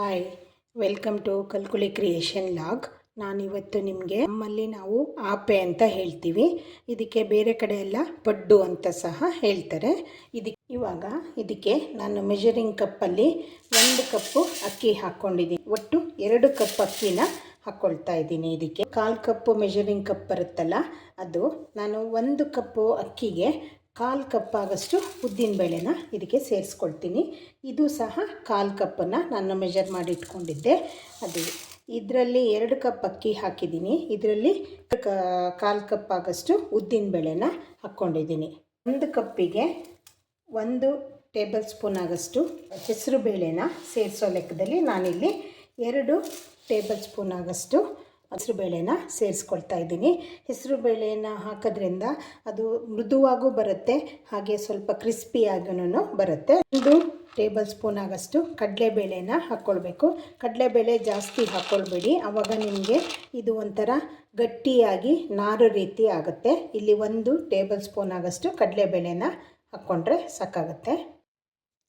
Hi welcome to Kalkuli creation log ನಾನಿವತ್ತು ನಿಮಗೆ ನಮ್ಮಲ್ಲಿ ನಾವು ಆಪೆ ಅಂತ ಹೇಳ್ತೀವಿ. ಇದಕ್ಕೆ ಬೇರೆ ಕಡೆ ಎಲ್ಲ ಪಡ್ಡು ಅಂತ ಸಹ ಹೇಳ್ತಾರೆ. ಇದಕ್ಕೆ ಇವಾಗ ಇದಕ್ಕೆ ನಾನು ಮೆಷರಿಂಗ್ ಕಪ್ಪಲ್ಲಿ ಒಂದು ಕಪ್ಪು ಅಕ್ಕಿ ಹಾಕ್ಕೊಂಡಿದ್ದೀನಿ ಒಟ್ಟು ಎರಡು ಕಪ್ ಅಕ್ಕಿನ ಹಾಕ್ಕೊಳ್ತಾ ಇದ್ದೀನಿ ಇದಕ್ಕೆ. ಕಾಲು ಕಪ್ಪು ಮೆಷರಿಂಗ್ ಕಪ್ ಬರುತ್ತಲ್ಲ, ಅದು ನಾನು ಒಂದು ಕಪ್ಪು ಅಕ್ಕಿಗೆ ಕಾಲು ಕಪ್ಪಾಗಷ್ಟು ಉದ್ದಿನಬೇಳೆನ ಇದಕ್ಕೆ ಸೇರಿಸ್ಕೊಳ್ತೀನಿ. ಇದು ಸಹ ಕಾಲು ಕಪ್ಪನ್ನು ನಾನು ಮೆಜರ್ ಮಾಡಿ ಇಟ್ಕೊಂಡಿದ್ದೆ. ಅದು, ಇದರಲ್ಲಿ ಎರಡು ಕಪ್ ಅಕ್ಕಿ ಹಾಕಿದ್ದೀನಿ. ಇದರಲ್ಲಿ ಕಾಲು ಕಪ್ಪಾಗಷ್ಟು ಉದ್ದಿನಬೇಳೆನ ಹಾಕ್ಕೊಂಡಿದ್ದೀನಿ. ಒಂದು ಕಪ್ಪಿಗೆ ಒಂದು ಟೇಬಲ್ ಸ್ಪೂನ್ ಆಗಷ್ಟು ಹೆಸರು ಬೇಳೆನ ಸೇರಿಸೋ ಲೆಕ್ಕದಲ್ಲಿ ನಾನಿಲ್ಲಿ ಎರಡು ಟೇಬಲ್ ಸ್ಪೂನ್ ಆಗಷ್ಟು ಹಸಿರು ಬೇಳೆನ ಸೇರಿಸ್ಕೊಳ್ತಾ ಇದ್ದೀನಿ. ಹೆಸರು ಬೇಳೆನ ಹಾಕೋದ್ರಿಂದ ಅದು ಮೃದುವಾಗೂ ಬರುತ್ತೆ, ಹಾಗೆ ಸ್ವಲ್ಪ ಕ್ರಿಸ್ಪಿಯಾಗೂ ಬರುತ್ತೆ. ಒಂದು ಟೇಬಲ್ ಸ್ಪೂನ್ ಆಗಷ್ಟು ಕಡಲೆಬೇಳೆನ ಹಾಕ್ಕೊಳ್ಬೇಕು ಕಡಲೆಬೇಳೆ ಜಾಸ್ತಿ ಹಾಕ್ಕೊಳ್ಬೇಡಿ ಆವಾಗ ನಿಮಗೆ ಇದು ಒಂಥರ ಗಟ್ಟಿಯಾಗಿ ನಾರು ರೀತಿ ಆಗುತ್ತೆ. ಇಲ್ಲಿ ಒಂದು ಟೇಬಲ್ ಸ್ಪೂನ್ ಆಗಷ್ಟು ಕಡಲೆಬೇಳೆನ ಹಾಕ್ಕೊಂಡ್ರೆ ಸಾಕಾಗುತ್ತೆ.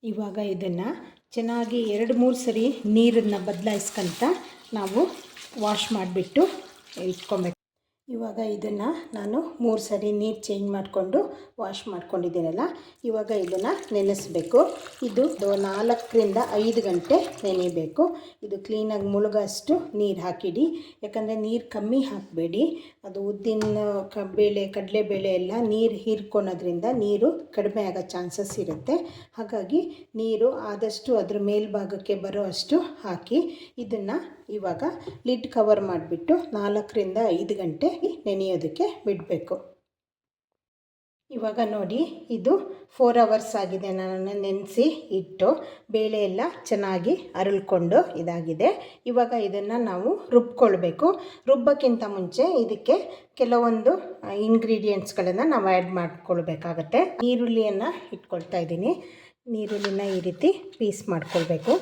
ಇವಾಗ ಇದನ್ನು ಚೆನ್ನಾಗಿ ಎರಡು ಮೂರು ಸರಿ ನೀರನ್ನು ಬದಲಾಯಿಸ್ಕೊಂತ ನಾವು ವಾಶ್ ಮಾಡಿಬಿಟ್ಟು ಇಟ್ಕೊಬೇಕು. ಇವಾಗ ಇದನ್ನು ನಾನು ಮೂರು ಸರಿ ನೀರು ಚೇಂಜ್ ಮಾಡಿಕೊಂಡು ವಾಶ್ ಮಾಡ್ಕೊಂಡಿದ್ದೀನಲ್ಲ, ಇವಾಗ ಇದನ್ನು ನೆನೆಸಬೇಕು. ಇದು ನಾಲ್ಕರಿಂದ ಐದು ಗಂಟೆ ನೆನೆಯಬೇಕು. ಇದು ಕ್ಲೀನಾಗಿ ಮುಳುಗಷ್ಟು ನೀರು ಹಾಕಿಡಿ. ಯಾಕಂದರೆ ನೀರು ಕಮ್ಮಿ ಹಾಕಬೇಡಿ. ಅದು ಉದ್ದಿನ ಕ, ಬೇಳೆ, ಕಡಲೆಬೇಳೆ ಎಲ್ಲ ನೀರು ಹೀರ್ಕೊಳೋದ್ರಿಂದ ನೀರು ಕಡಿಮೆ ಆಗೋ ಚಾನ್ಸಸ್ ಇರುತ್ತೆ. ಹಾಗಾಗಿ ನೀರು ಆದಷ್ಟು ಅದ್ರ ಮೇಲ್ಭಾಗಕ್ಕೆ ಬರೋ ಅಷ್ಟು ಹಾಕಿ ಇದನ್ನು ಇವಾಗ ಲಿಡ್ ಕವರ್ ಮಾಡಿಬಿಟ್ಟು ನಾಲ್ಕರಿಂದ ಐದು ಗಂಟೆ ನೆನೆಯೋದಕ್ಕೆ ಬಿಡಬೇಕು. ಇವಾಗ ನೋಡಿ, ಇದು ಫೋರ್ ಅವರ್ಸ್ ಆಗಿದೆ. ನಾನು ನೆನೆಸಿ ಇಟ್ಟು ಬೇಳೆ ಎಲ್ಲ ಚೆನ್ನಾಗಿ ಅರಳ್ಕೊಂಡು ಇದಾಗಿದೆ. ಇವಾಗ ಇದನ್ನು ನಾವು ರುಬ್ಕೊಳ್ಬೇಕು. ರುಬ್ಬಕ್ಕಿಂತ ಮುಂಚೆ ಇದಕ್ಕೆ ಕೆಲವೊಂದು ಇಂಗ್ರೀಡಿಯೆಂಟ್ಸ್ಗಳನ್ನು ನಾವು ಆ್ಯಡ್ ಮಾಡ್ಕೊಳ್ಬೇಕಾಗತ್ತೆ. ಈರುಳ್ಳಿಯನ್ನು ಇಟ್ಕೊಳ್ತಾ ಇದ್ದೀನಿ. ನೀರುಳ್ಳಿನ ಈ ರೀತಿ ಪೀಸ್ ಮಾಡ್ಕೊಳ್ಬೇಕು.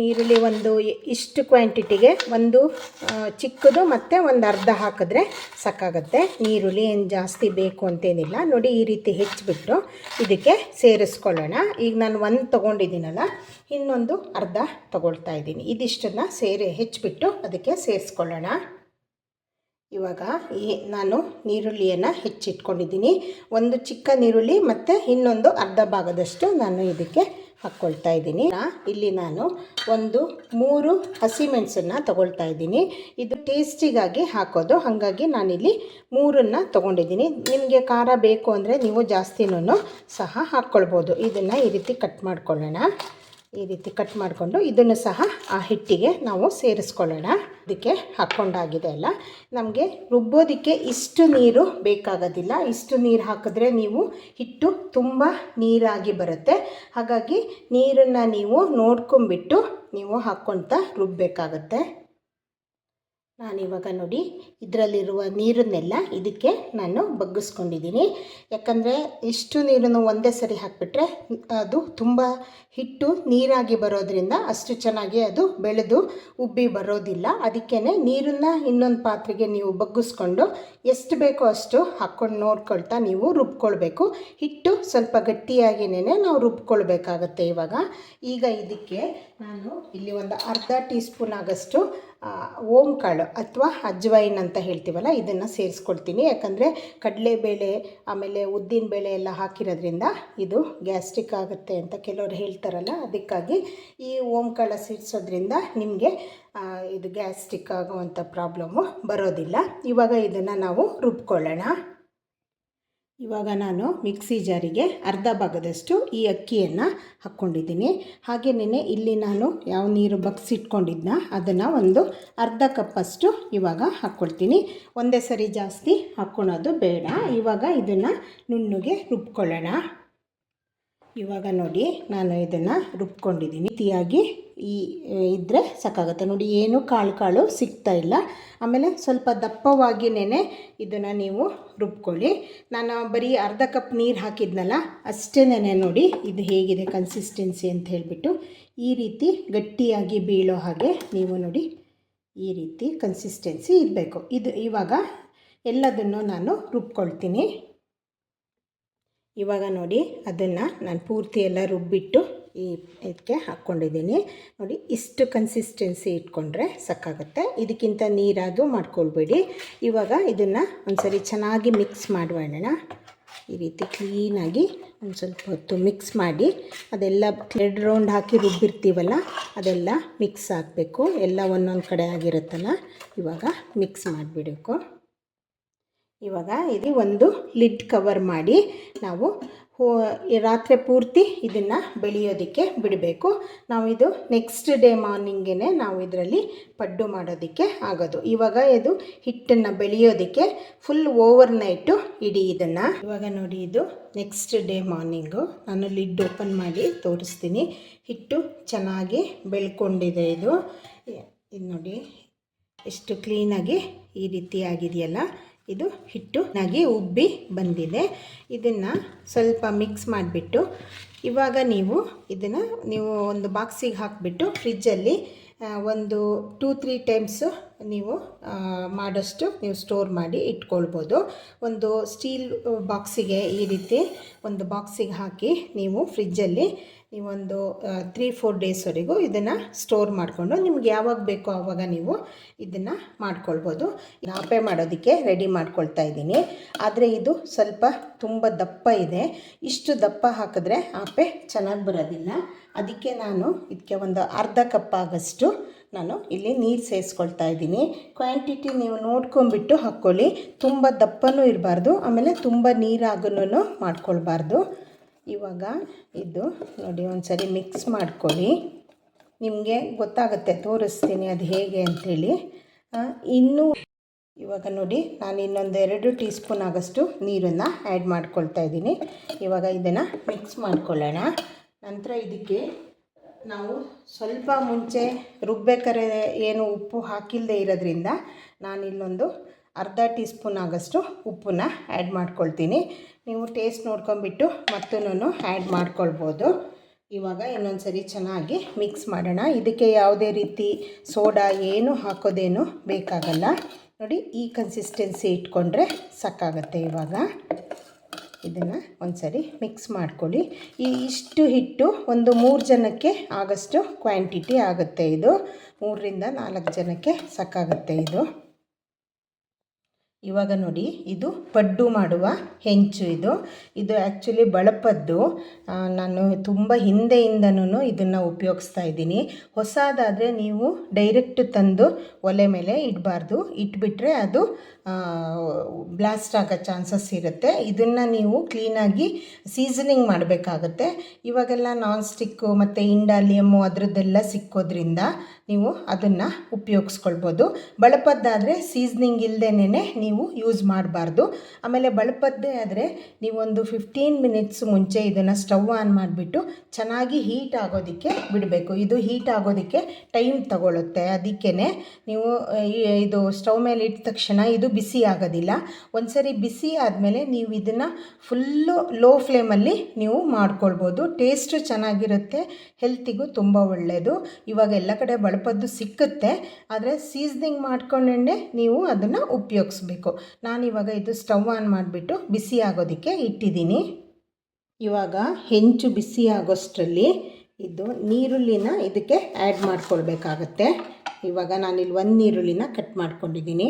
ನೀರುಳ್ಳಿ ಒಂದು ಇಷ್ಟು ಕ್ವಾಂಟಿಟಿಗೆ ಒಂದು ಚಿಕ್ಕದು ಮತ್ತು ಒಂದು ಅರ್ಧ ಹಾಕಿದ್ರೆ ಸಾಕಾಗತ್ತೆ. ನೀರುಳ್ಳಿ ಏನು ಜಾಸ್ತಿ ಬೇಕು ಅಂತೇನಿಲ್ಲ. ನೋಡಿ ಈ ರೀತಿ ಹೆಚ್ಚಿಬಿಟ್ಟು ಇದಕ್ಕೆ ಸೇರಿಸ್ಕೊಳ್ಳೋಣ. ಈಗ ನಾನು ಒಂದು ತೊಗೊಂಡಿದ್ದೀನಲ್ಲ, ಇನ್ನೊಂದು ಅರ್ಧ ತೊಗೊಳ್ತಾ ಇದ್ದೀನಿ. ಇದಿಷ್ಟನ್ನು ಸೇರಿ ಹೆಚ್ಚಿಬಿಟ್ಟು ಅದಕ್ಕೆ ಸೇರಿಸ್ಕೊಳ್ಳೋಣ. ಇವಾಗ ಈ ನಾನು ನೀರುಳ್ಳಿಯನ್ನು ಹೆಚ್ಚಿಟ್ಕೊಂಡಿದ್ದೀನಿ. ಒಂದು ಚಿಕ್ಕ ನೀರುಳ್ಳಿ ಮತ್ತು ಇನ್ನೊಂದು ಅರ್ಧ ಭಾಗದಷ್ಟು ನಾನು ಇದಕ್ಕೆ ಹಾಕ್ಕೊಳ್ತಾ ಇದ್ದೀನಿ. ಇಲ್ಲಿ ನಾನು ಒಂದು ಮೂರು ಹಸಿಮೆಣಸನ್ನು ತಗೊಳ್ತಾ ಇದ್ದೀನಿ. ಇದು ಟೇಸ್ಟಿಗಾಗಿ ಹಾಕೋದು. ಹಾಗಾಗಿ ನಾನಿಲ್ಲಿ ಮೂರನ್ನು ತೊಗೊಂಡಿದ್ದೀನಿ. ನಿಮಗೆ ಖಾರ ಬೇಕು ಅಂದರೆ ನೀವು ಜಾಸ್ತಿನೂ ಸಹ ಹಾಕ್ಕೊಳ್ಬೋದು ಇದನ್ನು ಈ ರೀತಿ ಕಟ್ ಮಾಡ್ಕೊಳ್ಳೋಣ. ಈ ರೀತಿ ಕಟ್ ಮಾಡಿಕೊಂಡು ಇದನ್ನು ಸಹ ಆ ಹಿಟ್ಟಿಗೆ ನಾವು ಸೇರಿಸ್ಕೊಳ್ಳೋಣ. ಇದಕ್ಕೆ ಹಾಕ್ಕೊಂಡಾಗಿದೆ ಅಲ್ಲ? ನಮಗೆ ರುಬ್ಬೋದಕ್ಕೆ ಇಷ್ಟು ನೀರು ಬೇಕಾಗೋದಿಲ್ಲ. ಇಷ್ಟು ನೀರು ಹಾಕಿದ್ರೆ ನೀವು ಹಿಟ್ಟು ತುಂಬ ನೀರಾಗಿ ಬರುತ್ತೆ. ಹಾಗಾಗಿ ನೀರನ್ನು ನೀವು ನೋಡ್ಕೊಂಬಿಟ್ಟು ನೀವು ಹಾಕ್ಕೊಳ್ತಾ ರುಬ್ಬಬೇಕಾಗತ್ತೆ ನಾನಿವಾಗ ನೋಡಿ ಇದರಲ್ಲಿರುವ ನೀರನ್ನೆಲ್ಲ ಇದಕ್ಕೆ ನಾನು ಬಗ್ಗಿಸ್ಕೊಂಡಿದ್ದೀನಿ. ಯಾಕಂದರೆ ಇಷ್ಟು ನೀರನ್ನು ಒಂದೇ ಸರಿ ಹಾಕಿಬಿಟ್ರೆ ಅದು ತುಂಬ ಹಿಟ್ಟು ನೀರಾಗಿ ಬರೋದ್ರಿಂದ ಅಷ್ಟು ಚೆನ್ನಾಗಿ ಅದು ಬೆಳೆದು ಉಬ್ಬಿ ಬರೋದಿಲ್ಲ. ಅದಕ್ಕೇ ನೀರನ್ನು ಇನ್ನೊಂದು ಪಾತ್ರೆಗೆ ನೀವು ಬಗ್ಗಿಸ್ಕೊಂಡು ಎಷ್ಟು ಬೇಕೋ ಅಷ್ಟು ಹಾಕ್ಕೊಂಡು ನೋಡ್ಕೊಳ್ತಾ ನೀವು ರುಬ್ಕೊಳ್ಬೇಕು. ಹಿಟ್ಟು ಸ್ವಲ್ಪ ಗಟ್ಟಿಯಾಗಿನೇ ನಾವು ರುಬ್ಕೊಳ್ಬೇಕಾಗತ್ತೆ ಇವಾಗ. ಈಗ ಇದಕ್ಕೆ ನಾನು ಇಲ್ಲಿ ಒಂದು ಅರ್ಧ ಟೀ ಸ್ಪೂನ್ ಆಗಷ್ಟು ಓಮ್ ಕಾಳು ಅಥವಾ ಅಜ್ವೈನ್ ಅಂತ ಹೇಳ್ತೀವಲ್ಲ, ಇದನ್ನು ಸೇರಿಸ್ಕೊಳ್ತೀನಿ. ಯಾಕಂದರೆ ಕಡಲೆಬೇಳೆ, ಆಮೇಲೆ ಉದ್ದಿನ ಬೇಳೆ ಎಲ್ಲ ಹಾಕಿರೋದ್ರಿಂದ ಇದು ಗ್ಯಾಸ್ಟ್ರಿಕ್ ಆಗುತ್ತೆ ಅಂತ ಕೆಲವರು ಹೇಳ್ತಾರಲ್ಲ, ಅದಕ್ಕಾಗಿ ಈ ಓಂ ಕಾಳು ಸೇರಿಸೋದ್ರಿಂದ ನಿಮಗೆ ಇದು ಗ್ಯಾಸ್ಟ್ರಿಕ್ ಆಗುವಂಥ ಪ್ರಾಬ್ಲಮ್ಮು ಬರೋದಿಲ್ಲ. ಇವಾಗ ಇದನ್ನು ನಾವು ರುಬ್ಕೊಳ್ಳೋಣ. ಇವಾಗ ನಾನು ಮಿಕ್ಸಿ ಜಾರಿಗೆ ಅರ್ಧ ಭಾಗದಷ್ಟು ಈ ಅಕ್ಕಿಯನ್ನು ಹಾಕ್ಕೊಂಡಿದ್ದೀನಿ. ಹಾಗೆಯೇ ಇಲ್ಲಿ ನಾನು ಯಾವ ನೀರು ಬಗ್ಸಿಟ್ಕೊಂಡಿದ್ನ, ಅದನ್ನು ಒಂದು ಅರ್ಧ ಕಪ್ಪಷ್ಟು ಇವಾಗ ಹಾಕ್ಕೊಳ್ತೀನಿ. ಒಂದೇ ಸರಿ ಜಾಸ್ತಿ ಹಾಕ್ಕೊಳೋದು ಬೇಡ. ಇವಾಗ ಇದನ್ನು ನುಣ್ಣಗೆ ರುಬ್ಕೊಳ್ಳೋಣ. ಇವಾಗ ನೋಡಿ ನಾನು ಇದನ್ನು ರುಬ್ಕೊಂಡಿದ್ದೀನಿ. ರೀತಿಯಾಗಿ ಈ ಇದ್ದರೆ ಸಾಕಾಗುತ್ತೆ. ನೋಡಿ, ಏನು ಕಾಳು ಕಾಳು ಸಿಗ್ತಾ ಇಲ್ಲ. ಆಮೇಲೆ ಸ್ವಲ್ಪ ದಪ್ಪವಾಗಿನೇ ಇದನ್ನು ನೀವು ರುಬ್ಕೊಳ್ಳಿ. ನಾನು ಬರೀ ಅರ್ಧ ಕಪ್ ನೀರು ಹಾಕಿದ್ನಲ್ಲ ಅಷ್ಟೇನೆ ನೋಡಿ ಇದು ಹೇಗಿದೆ ಕನ್ಸಿಸ್ಟೆನ್ಸಿ ಅಂತ ಹೇಳಿಬಿಟ್ಟು ಈ ರೀತಿ ಗಟ್ಟಿಯಾಗಿ ಬೀಳೋ ಹಾಗೆ ನೀವು ನೋಡಿ ಈ ರೀತಿ ಕನ್ಸಿಸ್ಟೆನ್ಸಿ ಇರಬೇಕು. ಇದು ಇವಾಗ ಎಲ್ಲದನ್ನು ನಾನು ರುಬ್ಕೊಳ್ತೀನಿ. ಇವಾಗ ನೋಡಿ, ಅದನ್ನು ನಾನು ಪೂರ್ತಿ ಎಲ್ಲ ರುಬ್ಬಿಟ್ಟು ಈ ಇದಕ್ಕೆ ಹಾಕ್ಕೊಂಡಿದ್ದೀನಿ. ನೋಡಿ, ಇಷ್ಟು ಕನ್ಸಿಸ್ಟೆನ್ಸಿ ಇಟ್ಕೊಂಡ್ರೆ ಸಾಕಾಗುತ್ತೆ. ಇದಕ್ಕಿಂತ ನೀರಾದು ಮಾಡ್ಕೊಳ್ಬೇಡಿ. ಇವಾಗ ಇದನ್ನು ಒಂದ್ಸರಿ ಚೆನ್ನಾಗಿ ಮಿಕ್ಸ್ ಮಾಡುವಣ ಈ ರೀತಿ ಕ್ಲೀನಾಗಿ ಒಂದು ಸ್ವಲ್ಪ ಹೊತ್ತು ಮಿಕ್ಸ್ ಮಾಡಿ, ಅದೆಲ್ಲ ಎರಡು ರೌಂಡ್ ಹಾಕಿ ರುಬ್ಬಿರ್ತೀವಲ್ಲ, ಅದೆಲ್ಲ ಮಿಕ್ಸ್ ಹಾಕಬೇಕು. ಎಲ್ಲ ಒಂದೊಂದು ಕಡೆ ಆಗಿರುತ್ತಲ್ಲ, ಇವಾಗ ಮಿಕ್ಸ್ ಮಾಡಿಬಿಡಬೇಕು. ಇವಾಗ ಇದು ಒಂದು ಲಿಡ್ ಕವರ್ ಮಾಡಿ ನಾವು ಹೋ ರಾತ್ರಿ ಪೂರ್ತಿ ಇದನ್ನು ಬೆಳೆಯೋದಕ್ಕೆ ಬಿಡಬೇಕು. ನಾವು ಇದು ನೆಕ್ಸ್ಟ್ ಡೇ ಮಾರ್ನಿಂಗೇ ನಾವು ಇದರಲ್ಲಿ ಪಡ್ಡು ಮಾಡೋದಕ್ಕೆ ಆಗೋದು. ಇವಾಗ ಇದು ಹಿಟ್ಟನ್ನು ಬೆಳೆಯೋದಕ್ಕೆ ಫುಲ್ ಓವರ್ ನೈಟು ಇಡೀ ಇದನ್ನು. ಇವಾಗ ನೋಡಿ ಇದು ನೆಕ್ಸ್ಟ್ ಡೇ ಮಾರ್ನಿಂಗು ನಾನು ಲಿಡ್ ಓಪನ್ ಮಾಡಿ ತೋರಿಸ್ತೀನಿ. ಹಿಟ್ಟು ಚೆನ್ನಾಗಿ ಬೆಳ್ಕೊಂಡಿದೆ ಇದು. ಇದು ನೋಡಿ, ಎಷ್ಟು ಕ್ಲೀನಾಗಿ ಈ ರೀತಿ ಆಗಿದೆಯಲ್ಲ ಹಿಟ್ಟು ನಾಗಿ ಉಬ್ಬಿ ಬಂದಿದೆ. ಇದನ್ನು ಸ್ವಲ್ಪ ಮಿಕ್ಸ್ ಮಾಡಿಬಿಟ್ಟು ಇವಾಗ ನೀವು ಇದನ್ನು ನೀವು ಒಂದು ಬಾಕ್ಸಿಗೆ ಹಾಕಿಬಿಟ್ಟು ಫ್ರಿಜ್ಜಲ್ಲಿ ಒಂದು ಟೂ ತ್ರೀ ಟೈಮ್ಸು ನೀವು ಮಾಡೋಷ್ಟು ನೀವು ಸ್ಟೋರ್ ಮಾಡಿ ಇಟ್ಕೊಳ್ಬೋದು. ಒಂದು ಸ್ಟೀಲ್ ಬಾಕ್ಸಿಗೆ ಈ ರೀತಿ ಒಂದು ಬಾಕ್ಸಿಗೆ ಹಾಕಿ ನೀವು ಫ್ರಿಜ್ಜಲ್ಲಿ ನೀವೊಂದು ತ್ರೀ ಫೋರ್ ಡೇಸ್ವರೆಗೂ ಇದನ್ನು ಸ್ಟೋರ್ ಮಾಡಿಕೊಂಡು ನಿಮ್ಗೆ ಯಾವಾಗ ಬೇಕೋ ಆವಾಗ ನೀವು ಇದನ್ನು ಮಾಡ್ಕೊಳ್ಬೋದು. ಆಪೆ ಮಾಡೋದಕ್ಕೆ ರೆಡಿ ಮಾಡ್ಕೊಳ್ತಾ ಇದ್ದೀನಿ. ಆದರೆ ಇದು ಸ್ವಲ್ಪ ತುಂಬ ದಪ್ಪ ಇದೆ. ಇಷ್ಟು ದಪ್ಪ ಹಾಕಿದ್ರೆ ಆಪೆ ಚೆನ್ನಾಗಿ ಬರೋದಿಲ್ಲ. ಅದಕ್ಕೆ ನಾನು ಇದಕ್ಕೆ ಒಂದು ಅರ್ಧ ಕಪ್ ಆಗಷ್ಟು ನಾನು ಇಲ್ಲಿ ನೀರು ಸೇರಿಸ್ಕೊಳ್ತಾ ಇದ್ದೀನಿ. ಕ್ವಾಂಟಿಟಿ ನೀವು ನೋಡ್ಕೊಂಬಿಟ್ಟು ಹಾಕ್ಕೊಳ್ಳಿ. ತುಂಬ ದಪ್ಪನೂ ಇರಬಾರ್ದು, ಆಮೇಲೆ ತುಂಬ ನೀರಾಗೂ ಮಾಡ್ಕೊಳ್ಬಾರ್ದು. ಇವಾಗ ಇದು ನೋಡಿ ಒಂದು ಸರಿ ಮಿಕ್ಸ್ ಮಾಡ್ಕೊಳ್ಳಿ. ನಿಮಗೆ ಗೊತ್ತಾಗುತ್ತೆ, ತೋರಿಸ್ತೀನಿ ಅದು ಹೇಗೆ ಅಂಥೇಳಿ ಇನ್ನೂ ಇವಾಗ ನೋಡಿ, ನಾನು ಇನ್ನೊಂದು ಎರಡು ಟೀ ಸ್ಪೂನ್ ಆಗಷ್ಟು ನೀರನ್ನು ಆ್ಯಡ್ ಮಾಡ್ಕೊಳ್ತಾ ಇದ್ದೀನಿ. ಇವಾಗ ಇದನ್ನು ಮಿಕ್ಸ್ ಮಾಡ್ಕೊಳ್ಳೋಣ. ನಂತರ ಇದಕ್ಕೆ ನಾವು ಸ್ವಲ್ಪ ಮುಂಚೆ ರುಬ್ಬೇಕಾದ್ರೆ ಏನು ಉಪ್ಪು ಹಾಕಿಲ್ಲದೆ ಇರೋದ್ರಿಂದ ನಾನಿಲ್ಲೊಂದು ಅರ್ಧ ಟೀ ಸ್ಪೂನ್ ಆಗಷ್ಟು ಉಪ್ಪನ್ನ ಆ್ಯಡ್ ಮಾಡ್ಕೊಳ್ತೀನಿ. ನೀವು ಟೇಸ್ಟ್ ನೋಡ್ಕೊಂಬಿಟ್ಟು ಮತ್ತೂ ಆ್ಯಡ್ ಮಾಡ್ಕೊಳ್ಬೋದು. ಇವಾಗ ಇನ್ನೊಂದು ಸರಿ ಚೆನ್ನಾಗಿ ಮಿಕ್ಸ್ ಮಾಡೋಣ. ಇದಕ್ಕೆ ಯಾವುದೇ ರೀತಿ ಸೋಡಾ ಏನು ಹಾಕೋದೇನು ಬೇಕಾಗಲ್ಲ. ನೋಡಿ, ಈ ಕನ್ಸಿಸ್ಟೆನ್ಸಿ ಇಟ್ಕೊಂಡ್ರೆ ಸಾಕಾಗತ್ತೆ ಇವಾಗ. ಇದನ್ನು ಒಂದು ಸರಿ ಮಿಕ್ಸ್ ಮಾಡ್ಕೊಳ್ಳಿ. ಈ ಇಷ್ಟು ಹಿಟ್ಟು ಒಂದು ಮೂರು ಜನಕ್ಕೆ ಆಗಷ್ಟು ಕ್ವಾಂಟಿಟಿ ಆಗುತ್ತೆ ಇದು. ಮೂರರಿಂದ ನಾಲ್ಕು ಜನಕ್ಕೆ ಸಾಕಾಗುತ್ತೆ ಇದು. ಇವಾಗ ನೋಡಿ, ಇದು ಪಡ್ಡು ಮಾಡುವ ಹೆಂಚು ಇದು. ಇದು ಆ್ಯಕ್ಚುಲಿ ಬಳಪದ್ದು. ನಾನು ತುಂಬ ಹಿಂದೆಯಿಂದನೂ ಇದನ್ನು ಉಪಯೋಗಿಸ್ತಾ ಇದ್ದೀನಿ. ಹೊಸದಾದರೆ ನೀವು ಡೈರೆಕ್ಟ್ ತಂದು ಒಲೆ ಮೇಲೆ ಇಡಬಾರ್ದು. ಇಟ್ಬಿಟ್ರೆ ಅದು ಬ್ಲಾಸ್ಟ್ ಆಗೋ ಚಾನ್ಸಸ್ ಇರುತ್ತೆ. ಇದನ್ನು ನೀವು ಕ್ಲೀನಾಗಿ ಸೀಸನಿಂಗ್ ಮಾಡಬೇಕಾಗತ್ತೆ. ಇವಾಗೆಲ್ಲ ನಾನ್ ಸ್ಟಿಕ್ಕು ಮತ್ತು ಇಂಡಾಲಿಯಮ್ಮು ಅದರದ್ದೆಲ್ಲ ಸಿಕ್ಕೋದ್ರಿಂದ ನೀವು ಅದನ್ನು ಉಪಯೋಗಿಸ್ಕೊಳ್ಬೋದು. ಬಳಪದ್ದಾದರೆ ಸೀಸನಿಂಗ್ ಇಲ್ಲದೇನೆ ನೀವು ಯೂಸ್ ಮಾಡಬಾರ್ದು. ಆಮೇಲೆ ಬಳಪದ್ದೇ ಆದರೆ ನೀವೊಂದು ಫಿಫ್ಟೀನ್ ಮಿನಿಟ್ಸ್ ಮುಂಚೆ ಇದನ್ನು ಸ್ಟವ್ ಆನ್ ಮಾಡಿಬಿಟ್ಟು ಚೆನ್ನಾಗಿ ಹೀಟ್ ಆಗೋದಕ್ಕೆ ಬಿಡಬೇಕು. ಇದು ಹೀಟ್ ಆಗೋದಕ್ಕೆ ಟೈಮ್ ತಗೊಳ್ಳುತ್ತೆ ಅದಕ್ಕೇ ನೀವು ಇದು ಸ್ಟವ್ ಮೇಲೆ ಇಟ್ಟ ತಕ್ಷಣ ಇದು ಬಿಸಿ ಆಗೋದಿಲ್ಲ. ಒಂದ್ಸರಿ ಬಿಸಿ ಆದಮೇಲೆ ನೀವು ಇದನ್ನು ಫುಲ್ಲು ಲೋ ಫ್ಲೇಮಲ್ಲಿ ನೀವು ಮಾಡ್ಕೊಳ್ಬೋದು. ಟೇಸ್ಟು ಚೆನ್ನಾಗಿರುತ್ತೆ ಹೆಲ್ತಿಗೂ ತುಂಬ ಒಳ್ಳೆಯದು ಇವಾಗ ಎಲ್ಲ ಕಡೆ ಬಳಪದ್ದು ಸಿಕ್ಕುತ್ತೆ. ಆದರೆ ಸೀಸ್ನಿಂಗ್ ಮಾಡ್ಕೊಂಡೇ ನೀವು ಅದನ್ನು ಉಪಯೋಗಿಸ್ಬೇಕು. ನಾನಿವಾಗ ಇದು ಸ್ಟವ್ ಆನ್ ಮಾಡಿಬಿಟ್ಟು ಬಿಸಿ ಆಗೋದಕ್ಕೆ ಇಟ್ಟಿದ್ದೀನಿ. ಇವಾಗ ಹೆಂಚು ಬಿಸಿ ಆಗೋಷ್ಟರಲ್ಲಿ ಇದು ನೀರುಳ್ಳಿನ ಇದಕ್ಕೆ ಆ್ಯಡ್ ಮಾಡ್ಕೊಳ್ಬೇಕಾಗತ್ತೆ. ಇವಾಗ ನಾನಿಲ್ಲಿ ಒಂದು ನೀರುಳ್ಳಿನ ಕಟ್ ಮಾಡ್ಕೊಂಡಿದ್ದೀನಿ.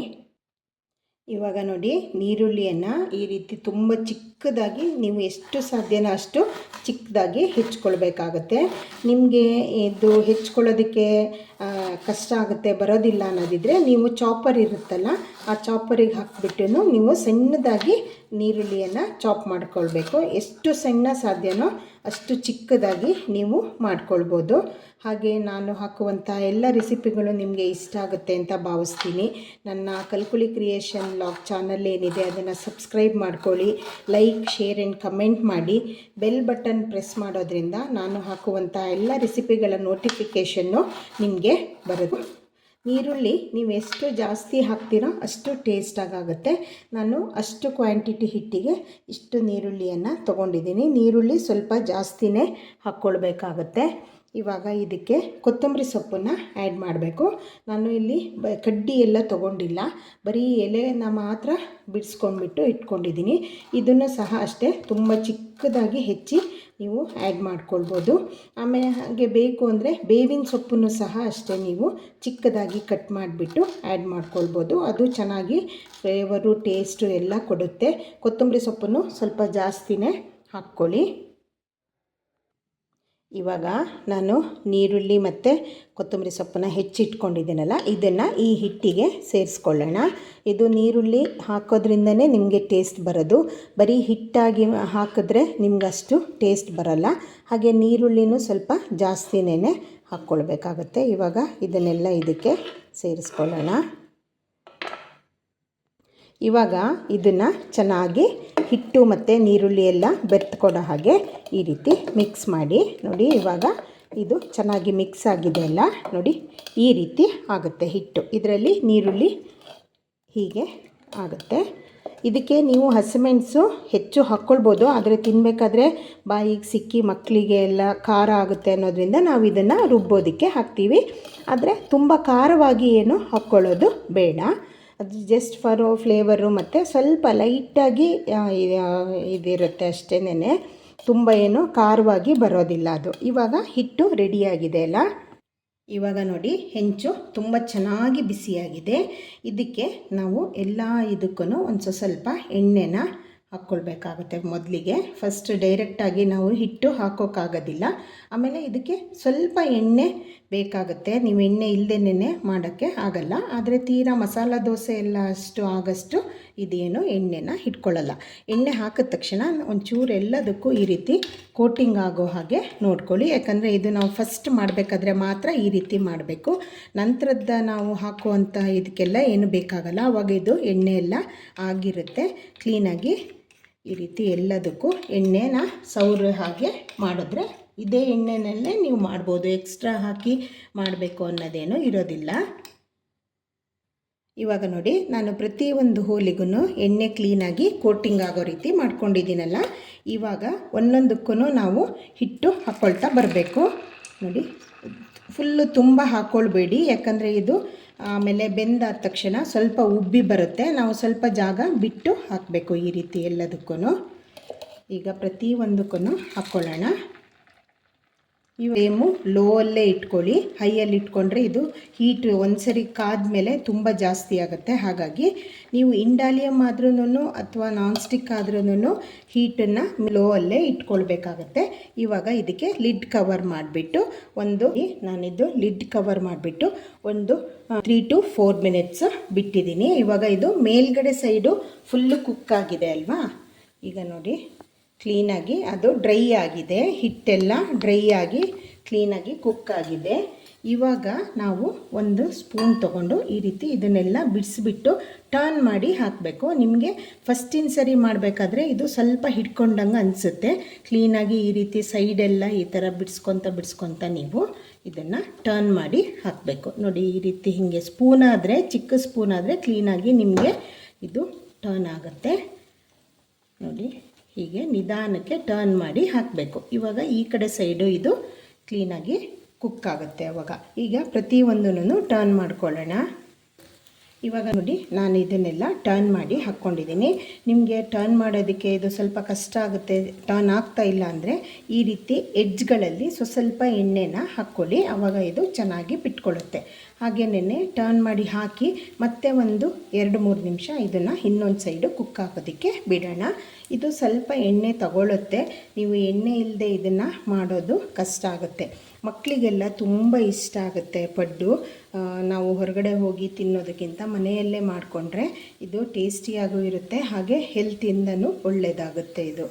ಇವಾಗ ನೋಡಿ ನೀರುಳ್ಳಿಯನ್ನು ಈ ರೀತಿ ತುಂಬ ಚಿಕ್ಕದಾಗಿ ನೀವು ಎಷ್ಟು ಸಾಧ್ಯನೋ ಅಷ್ಟು ಚಿಕ್ಕದಾಗಿ ಹೆಚ್ಕೊಳ್ಬೇಕಾಗತ್ತೆ. ನಿಮಗೆ ಇದು ಹೆಚ್ಕೊಳ್ಳೋದಕ್ಕೆ ಕಷ್ಟ ಆಗುತ್ತೆ, ಬರೋದಿಲ್ಲ ಅನ್ನೋದಿದ್ರೆ ನೀವು ಚಾಪರ್ ಇರುತ್ತಲ್ಲ, ಆ ಚಾಪರಿಗೆ ಹಾಕ್ಬಿಟ್ಟು ನೀವು ಸಣ್ಣದಾಗಿ ನೀರುಳ್ಳಿಯನ್ನು ಚಾಪ್ ಮಾಡ್ಕೊಳ್ಬೇಕು. ಎಷ್ಟು ಸಣ್ಣ ಸಾಧ್ಯನೋ ಅಷ್ಟು ಚಿಕ್ಕದಾಗಿ ನೀವು ಮಾಡ್ಕೊಳ್ಬೋದು. ಹಾಗೆ ನಾನು ಹಾಕುವಂಥ ಎಲ್ಲ ರೆಸಿಪಿಗಳು ನಿಮಗೆ ಇಷ್ಟ ಆಗುತ್ತೆ ಅಂತ ಭಾವಿಸ್ತೀನಿ. ನನ್ನ ಕಲ್ಕುಲಿ ಕ್ರಿಯೇಷನ್ ಲಾಕ್ ಚಾನಲ್ ಏನಿದೆ ಅದನ್ನು ಸಬ್ಸ್ಕ್ರೈಬ್ ಮಾಡ್ಕೊಳ್ಳಿ ಲೈಕ್ ಶೇರ್ ಆ್ಯಂಡ್ ಕಮೆಂಟ್ ಮಾಡಿ. ಬೆಲ್ ಬಟನ್ ಪ್ರೆಸ್ ಮಾಡೋದ್ರಿಂದ ನಾನು ಹಾಕುವಂಥ ಎಲ್ಲ ರೆಸಿಪಿಗಳ ನೋಟಿಫಿಕೇಷನ್ನು ನಿಮಗೆ ಬರುತ್ತೆ. ಈರುಳ್ಳಿ ನೀವು ಎಷ್ಟು ಜಾಸ್ತಿ ಹಾಕ್ತೀರೋ ಅಷ್ಟು ಟೇಸ್ಟಾಗುತ್ತೆ ನಾನು ಅಷ್ಟು ಕ್ವಾಂಟಿಟಿ ಹಿಟ್ಟಿಗೆ ಇಷ್ಟು ನೀರುಳ್ಳಿಯನ್ನು ತೊಗೊಂಡಿದ್ದೀನಿ. ನೀರುಳ್ಳಿ ಸ್ವಲ್ಪ ಜಾಸ್ತಿನೇ ಹಾಕ್ಕೊಳ್ಬೇಕಾಗತ್ತೆ. ಇವಾಗ ಇದಕ್ಕೆ ಕೊತ್ತಂಬರಿ ಸೊಪ್ಪನ್ನು ಆ್ಯಡ್ ಮಾಡಬೇಕು. ನಾನು ಇಲ್ಲಿ ಬ ಕಡ್ಡಿ ಎಲ್ಲ ತೊಗೊಂಡಿಲ್ಲ. ಬರೀ ಎಲೆಯನ್ನ ಮಾತ್ರ ಬಿಡಿಸ್ಕೊಂಡ್ಬಿಟ್ಟು ಇಟ್ಕೊಂಡಿದ್ದೀನಿ. ಇದನ್ನು ಸಹ ಅಷ್ಟೇ ತುಂಬ ಚಿಕ್ಕದಾಗಿ ಹೆಚ್ಚಿ ನೀವು ಆ್ಯಡ್ ಮಾಡ್ಕೊಳ್ಬೋದು. ಆಮೇಲೆ ಹಾಗೆ ಬೇಕು ಅಂದರೆ ಬೇವಿನ ಸೊಪ್ಪನ್ನು ಸಹ ಅಷ್ಟೇ ನೀವು ಚಿಕ್ಕದಾಗಿ ಕಟ್ ಮಾಡಿಬಿಟ್ಟು ಆ್ಯಡ್ ಮಾಡ್ಕೊಳ್ಬೋದು. ಅದು ಚೆನ್ನಾಗಿ ಫ್ಲೇವರು ಟೇಸ್ಟು ಎಲ್ಲ ಕೊಡುತ್ತೆ. ಕೊತ್ತಂಬರಿ ಸೊಪ್ಪನ್ನು ಸ್ವಲ್ಪ ಜಾಸ್ತಿನೇ ಹಾಕ್ಕೊಳ್ಳಿ. ಇವಾಗ ನಾನು ನೀರುಳ್ಳಿ ಮತ್ತು ಕೊತ್ತಂಬರಿ ಸೊಪ್ಪನ್ನ ಹೆಚ್ಚಿಟ್ಕೊಂಡಿದ್ದೀನಲ್ಲ, ಇದನ್ನು ಈ ಹಿಟ್ಟಿಗೆ ಸೇರಿಸ್ಕೊಳ್ಳೋಣ. ಇದು ನೀರುಳ್ಳಿ ಹಾಕೋದ್ರಿಂದನೇ ನಿಮಗೆ ಟೇಸ್ಟ್ ಬರೋದು. ಬರೀ ಹಿಟ್ಟಾಗಿ ಹಾಕಿದ್ರೆ ನಿಮಗಷ್ಟು ಟೇಸ್ಟ್ ಬರಲ್ಲ. ಹಾಗೆ ನೀರುಳ್ಳಿನೂ ಸ್ವಲ್ಪ ಜಾಸ್ತಿನೇ ಹಾಕ್ಕೊಳ್ಬೇಕಾಗತ್ತೆ. ಇವಾಗ ಇದನ್ನೆಲ್ಲ ಇದಕ್ಕೆ ಸೇರಿಸ್ಕೊಳ್ಳೋಣ. ಇವಾಗ ಇದನ್ನು ಚೆನ್ನಾಗಿ ಹಿಟ್ಟು ಮತ್ತು ನೀರುಳ್ಳಿ ಎಲ್ಲ ಬೆರೆತ್ಕೊಡೋ ಹಾಗೆ ಈ ರೀತಿ ಮಿಕ್ಸ್ ಮಾಡಿ. ನೋಡಿ, ಇವಾಗ ಇದು ಚೆನ್ನಾಗಿ ಮಿಕ್ಸ್ ಆಗಿದೆ ಅಲ್ಲ? ನೋಡಿ, ಈ ರೀತಿ ಆಗುತ್ತೆ ಹಿಟ್ಟು. ಇದರಲ್ಲಿ ನೀರುಳ್ಳಿ ಹೀಗೆ ಆಗುತ್ತೆ. ಇದಕ್ಕೆ ನೀವು ಹಸಿಮೆಣಸು ಹೆಚ್ಚು ಹಾಕ್ಕೊಳ್ಬೋದು. ಆದರೆ ತಿನ್ನಬೇಕಾದ್ರೆ ಬಾಯಿಗೆ ಸಿಕ್ಕಿ ಮಕ್ಕಳಿಗೆ ಎಲ್ಲ ಖಾರ ಆಗುತ್ತೆ ಅನ್ನೋದ್ರಿಂದ ನಾವು ಇದನ್ನು ರುಬ್ಬೋದಕ್ಕೆ ಹಾಕ್ತೀವಿ. ಆದರೆ ತುಂಬ ಖಾರವಾಗಿ ಏನು ಹಾಕ್ಕೊಳ್ಳೋದು ಬೇಡ. ಅದು ಜಸ್ಟ್ ಫಾರ್ ಫ್ಲೇವರು ಮತ್ತು ಸ್ವಲ್ಪ ಲೈಟಾಗಿ ಇದಿರುತ್ತೆ ಅಷ್ಟೇನೆ ತುಂಬ ಏನು ಖಾರವಾಗಿ ಬರೋದಿಲ್ಲ ಅದು. ಇವಾಗ ಹಿಟ್ಟು ರೆಡಿಯಾಗಿದೆ ಅಲ್ಲ? ಇವಾಗ ನೋಡಿ, ಹೆಂಚು ತುಂಬ ಚೆನ್ನಾಗಿ ಬಿಸಿಯಾಗಿದೆ. ಇದಕ್ಕೆ ನಾವು ಎಲ್ಲ ಇದಕ್ಕೂ ಒಂದು ಸ್ವಲ್ಪ ಎಣ್ಣೆನ ಹಾಕ್ಕೊಳ್ಬೇಕಾಗುತ್ತೆ ಮೊದಲಿಗೆ. ಫಸ್ಟ್ ಡೈರೆಕ್ಟಾಗಿ ನಾವು ಹಿಟ್ಟು ಹಾಕೋಕ್ಕಾಗೋದಿಲ್ಲ. ಆಮೇಲೆ ಇದಕ್ಕೆ ಸ್ವಲ್ಪ ಎಣ್ಣೆ ಬೇಕಾಗುತ್ತೆ. ನೀವು ಎಣ್ಣೆ ಇಲ್ಲದೇನೆ ಮಾಡೋಕ್ಕೆ ಆಗಲ್ಲ. ಆದರೆ ತೀರಾ ಮಸಾಲ ದೋಸೆ ಎಲ್ಲ ಅಷ್ಟು ಆಗಷ್ಟು ಇದೇನು ಎಣ್ಣೆನ ಇಟ್ಕೊಳ್ಳಲ್ಲ ಎಣ್ಣೆ ಹಾಕಿದ ತಕ್ಷಣ ಒಂಚೂರು ಎಲ್ಲದಕ್ಕೂ ಈ ರೀತಿ ಕೋಟಿಂಗ್ ಆಗೋ ಹಾಗೆ ನೋಡ್ಕೊಳ್ಳಿ. ಯಾಕಂದರೆ ಇದು ನಾವು ಫಸ್ಟ್ ಮಾಡಬೇಕಾದ್ರೆ ಮಾತ್ರ ಈ ರೀತಿ ಮಾಡಬೇಕು. ನಂತರದ ನಾವು ಹಾಕುವಂಥ ಇದಕ್ಕೆಲ್ಲ ಏನು ಬೇಕಾಗಲ್ಲ. ಅವಾಗ ಇದು ಎಣ್ಣೆ ಎಲ್ಲ ಆಗಿರುತ್ತೆ. ಕ್ಲೀನಾಗಿ ಈ ರೀತಿ ಎಲ್ಲದಕ್ಕೂ ಎಣ್ಣೆನ ಸೌರ ಹಾಗೆ ಮಾಡಿದ್ರೆ ಇದೇ ಎಣ್ಣೆನಲ್ಲೇ ನೀವು ಮಾಡ್ಬೋದು. ಎಕ್ಸ್ಟ್ರಾ ಹಾಕಿ ಮಾಡಬೇಕು ಅನ್ನೋದೇನು ಇರೋದಿಲ್ಲ. ಇವಾಗ ನೋಡಿ, ನಾನು ಪ್ರತಿಯೊಂದು ಹೋಲಿಗೂ ಎಣ್ಣೆ ಕ್ಲೀನಾಗಿ ಕೋಟಿಂಗ್ ಆಗೋ ರೀತಿ ಮಾಡ್ಕೊಂಡಿದ್ದೀನಲ್ಲ, ಇವಾಗ ಒಂದೊಂದಕ್ಕೂ ನಾವು ಹಿಟ್ಟು ಹಾಕ್ಕೊಳ್ತಾ ಬರಬೇಕು. ನೋಡಿ, ಫುಲ್ಲು ತುಂಬ ಹಾಕ್ಕೊಳ್ಬೇಡಿ ಯಾಕಂದರೆ ಇದು ಆಮೇಲೆ ಬೆಂದಾದ ತಕ್ಷಣ ಸ್ವಲ್ಪ ಉಬ್ಬಿ ಬರುತ್ತೆ. ನಾವು ಸ್ವಲ್ಪ ಜಾಗ ಬಿಟ್ಟು ಹಾಕಬೇಕು ಈ ರೀತಿ ಎಲ್ಲದಕ್ಕೂ ಈಗ ಪ್ರತಿಯೊಂದಕ್ಕೂ ಹಾಕ್ಕೊಳ್ಳೋಣ ಈ ಫ್ಲೇಮು ಲೋ ಅಲ್ಲೇ ಇಟ್ಕೊಳ್ಳಿ. ಹೈಯಲ್ಲಿ ಇಟ್ಕೊಂಡ್ರೆ ಇದು ಹೀಟ್ ಒಂದ್ಸರಿ ಕಾದ್ಮೇಲೆ ತುಂಬ ಜಾಸ್ತಿ ಆಗುತ್ತೆ. ಹಾಗಾಗಿ ನೀವು ಇಂಡಾಲಿಯಮ್ ಆದ್ರೂ ಅಥವಾ ನಾನ್ ಸ್ಟಿಕ್ ಆದ್ರೂ ಹೀಟನ್ನು ಲೋ ಅಲ್ಲೇ ಇಟ್ಕೊಳ್ಬೇಕಾಗತ್ತೆ. ಇವಾಗ ಇದಕ್ಕೆ ಲಿಡ್ ಕವರ್ ಮಾಡಿಬಿಟ್ಟು ಒಂದು ನಾನಿದ್ದು ಲಿಡ್ ಕವರ್ ಮಾಡಿಬಿಟ್ಟು ಒಂದು ತ್ರೀ ಟು ಫೋರ್ ಮಿನಿಟ್ಸ್ ಬಿಟ್ಟಿದ್ದೀನಿ. ಇವಾಗ ಇದು ಮೇಲ್ಗಡೆ ಸೈಡು ಫುಲ್ಲು ಕುಕ್ ಆಗಿದೆ ಅಲ್ವಾ? ಈಗ ನೋಡಿ. ಕ್ಲೀನಾಗಿ ಅದು ಡ್ರೈ ಆಗಿದೆ. ಹಿಟ್ಟೆಲ್ಲ ಡ್ರೈ ಆಗಿ ಕ್ಲೀನಾಗಿ ಕುಕ್ ಆಗಿದೆ. ಇವಾಗ ನಾವು ಒಂದು ಸ್ಪೂನ್ ತಗೊಂಡು ಈ ರೀತಿ ಇದನ್ನೆಲ್ಲ ಬಿಡಿಸ್ಬಿಟ್ಟು ಟರ್ನ್ ಮಾಡಿ ಹಾಕಬೇಕು. ನಿಮಗೆ ಫಸ್ಟಿನ ಸರಿ ಮಾಡಬೇಕಾದ್ರೆ ಇದು ಸ್ವಲ್ಪ ಹಿಡ್ಕೊಂಡಂಗೆ ಅನಿಸುತ್ತೆ. ಕ್ಲೀನಾಗಿ ಈ ರೀತಿ ಸೈಡೆಲ್ಲ ಈ ಥರ ಬಿಡಿಸ್ಕೊತ ಬಿಡಿಸ್ಕೊತ ನೀವು ಇದನ್ನು ಟರ್ನ್ ಮಾಡಿ ಹಾಕಬೇಕು. ನೋಡಿ ಈ ರೀತಿ ಹೀಗೆ ಸ್ಪೂನ್ ಆದರೆ, ಚಿಕ್ಕ ಸ್ಪೂನ್ ಆದರೆ ಕ್ಲೀನಾಗಿ ನಿಮಗೆ ಇದು ಟರ್ನ್ ಆಗುತ್ತೆ. ನೋಡಿ. ಹೀಗೆ ನಿಧಾನಕ್ಕೆ ಟರ್ನ್ ಮಾಡಿ ಹಾಕಬೇಕು. ಇವಾಗ ಈ ಕಡೆ ಸೈಡು ಇದು ಕ್ಲೀನಾಗಿ ಕುಕ್ ಆಗುತ್ತೆ ಅವಾಗ. ಈಗ ಪ್ರತಿಯೊಂದನ್ನು ಟರ್ನ್ ಮಾಡ್ಕೊಳ್ಳೋಣ. ಇವಾಗ ನೋಡಿ, ನಾನು ಇದನ್ನೆಲ್ಲ ಟರ್ನ್ ಮಾಡಿ ಹಾಕ್ಕೊಂಡಿದ್ದೀನಿ. ನಿಮಗೆ ಟರ್ನ್ ಮಾಡೋದಕ್ಕೆ ಇದು ಸ್ವಲ್ಪ ಕಷ್ಟ ಆಗುತ್ತೆ. ಟರ್ನ್ ಆಗ್ತಾ ಇಲ್ಲ ಅಂದರೆ ಈ ರೀತಿ ಎಡ್ಜ್ಗಳಲ್ಲಿ ಸ್ವ ಸ್ವಲ್ಪ ಎಣ್ಣೆನ ಹಾಕ್ಕೊಳ್ಳಿ. ಆವಾಗ ಇದು ಚೆನ್ನಾಗಿ ಬಿಟ್ಕೊಳ್ಳುತ್ತೆ ಹಾಗೇನೆ ಟರ್ನ್ ಮಾಡಿ ಹಾಕಿ ಮತ್ತೆ ಒಂದು ಎರಡು ಮೂರು ನಿಮಿಷ ಇದನ್ನು ಇನ್ನೊಂದು ಸೈಡು ಕುಕ್ ಹಾಕೋದಕ್ಕೆ ಬಿಡೋಣ. ಇದು ಸ್ವಲ್ಪ ಎಣ್ಣೆ ತಗೊಳ್ಳುತ್ತೆ ನೀವು ಎಣ್ಣೆ ಇಲ್ಲದೆ ಇದನ್ನು ಮಾಡೋದು ಕಷ್ಟ ಆಗುತ್ತೆ. ಮಕ್ಕಳಿಗೆಲ್ಲ ತುಂಬ ಇಷ್ಟ ಆಗುತ್ತೆ ಪಡ್ಡು. ನಾವು ಹೊರಗಡೆ ಹೋಗಿ ತಿನ್ನೋದಕ್ಕಿಂತ ಮನೆಯಲ್ಲೇ ಮಾಡಿಕೊಂಡ್ರೆ ಇದು ಟೇಸ್ಟಿಯಾಗೂ ಇರುತ್ತೆ, ಹಾಗೆ ಹೆಲ್ತಿಂದನೂ ಒಳ್ಳೆಯದಾಗುತ್ತೆ ಇದು.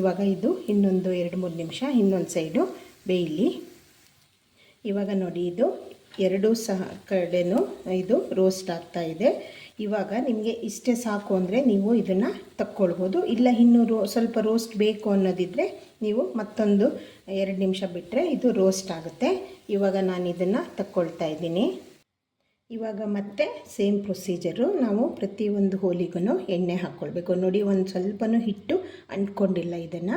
ಇವಾಗ ಇದು ಇನ್ನೊಂದು ಎರಡು ಮೂರು ನಿಮಿಷ ಇನ್ನೊಂದು ಸೈಡು ಬೇಯಲಿ. ಇವಾಗ ನೋಡಿ ಇದು ಎರಡೂ ಸಹ ಕಡೆನೂ ಇದು ರೋಸ್ಟ್ ಆಗ್ತಾ ಇದೆ. ಇವಾಗ ನಿಮಗೆ ಇಷ್ಟೇ ಸಾಕು ಅಂದರೆ ನೀವು ಇದನ್ನು ತಕ್ಕೊಳ್ಬೋದು. ಇಲ್ಲ ಇನ್ನೂ ರೋ ಸ್ವಲ್ಪ ರೋಸ್ಟ್ ಬೇಕು ಅನ್ನೋದಿದ್ದರೆ ನೀವು ಮತ್ತೊಂದು ಎರಡು ನಿಮಿಷ ಬಿಟ್ಟರೆ ಇದು ರೋಸ್ಟ್ ಆಗುತ್ತೆ. ಇವಾಗ ನಾನು ಇದನ್ನು ತಕ್ಕೊಳ್ತಾ ಇದ್ದೀನಿ. ಇವಾಗ ಮತ್ತೆ ಸೇಮ್ ಪ್ರೊಸೀಜರು ನಾವು ಪ್ರತಿಯೊಂದು ಹೋಲಿಗೂ ಎಣ್ಣೆ ಹಾಕ್ಕೊಳ್ಬೇಕು ನೋಡಿ ಒಂದು ಸ್ವಲ್ಪನೂ ಹಿಟ್ಟು ಅಂಟ್ಕೊಂಡಿಲ್ಲ ಇದನ್ನು.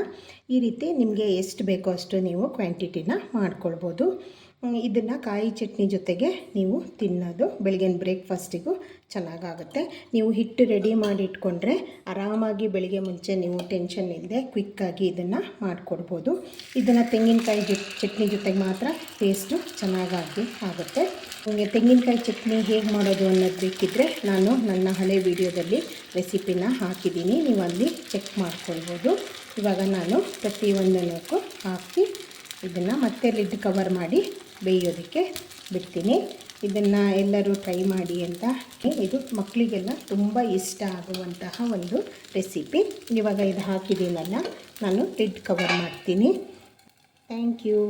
ಈ ರೀತಿ ನಿಮಗೆ ಎಷ್ಟು ಬೇಕೋ ಅಷ್ಟು ನೀವು ಕ್ವಾಂಟಿಟಿನ ಮಾಡ್ಕೊಳ್ಬೋದು. ಇದನ್ನು ಕಾಯಿ ಚಟ್ನಿ ಜೊತೆಗೆ ನೀವು ತಿನ್ನೋದು. ಬೆಳಗಿನ ಬ್ರೇಕ್ಫಾಸ್ಟಿಗೂ ಚೆನ್ನಾಗಾಗುತ್ತೆ. ನೀವು ಹಿಟ್ಟು ರೆಡಿ ಮಾಡಿ ಇಟ್ಕೊಂಡ್ರೆ ಆರಾಮಾಗಿ ಬೆಳಿಗ್ಗೆ ಮುಂಚೆ ನೀವು ಟೆನ್ಷನ್ ಇಲ್ಲದೆ ಕ್ವಿಕ್ಕಾಗಿ ಇದನ್ನು ಮಾಡಿಕೊಡ್ಬೋದು. ಇದನ್ನು ತೆಂಗಿನಕಾಯಿ ಚಟ್ನಿ ಜೊತೆಗೆ ಮಾತ್ರ ಟೇಸ್ಟು ಚೆನ್ನಾಗಾಗಿ ಆಗುತ್ತೆ. ನಿಮಗೆ ತೆಂಗಿನಕಾಯಿ ಚಟ್ನಿ ಹೇಗೆ ಮಾಡೋದು ಅನ್ನೋದು ಬೇಕಿದ್ದರೆ ನಾನು ನನ್ನ ಹಳೆ ವಿಡಿಯೋದಲ್ಲಿ ರೆಸಿಪಿನ ಹಾಕಿದ್ದೀನಿ. ನೀವು ಅಲ್ಲಿ ಚೆಕ್ ಮಾಡ್ಕೊಳ್ಬೋದು. ಇವಾಗ ನಾನು ಪ್ರತಿಯೊಂದಕ್ಕೂ ಹಾಕಿ ಇದನ್ನು ಮತ್ತೆ ಲಿಡ್ ಕವರ್ ಮಾಡಿ ಬೇಯೋದಕ್ಕೆ ಬಿಡ್ತೀನಿ. ಇದನ್ನು ಎಲ್ಲರೂ ಟ್ರೈ ಮಾಡಿ ಅಂತ ಇದು ಮಕ್ಕಳಿಗೆಲ್ಲ ತುಂಬ ಇಷ್ಟ ಆಗುವಂತಹ ಒಂದು ರೆಸಿಪಿ ಇವಾಗ ಇದು ಹಾಕಿದ್ದೀನಲ್ಲ, ನಾನು ಲಿಡ್ ಕವರ್ ಮಾಡ್ತೀನಿ. Thank you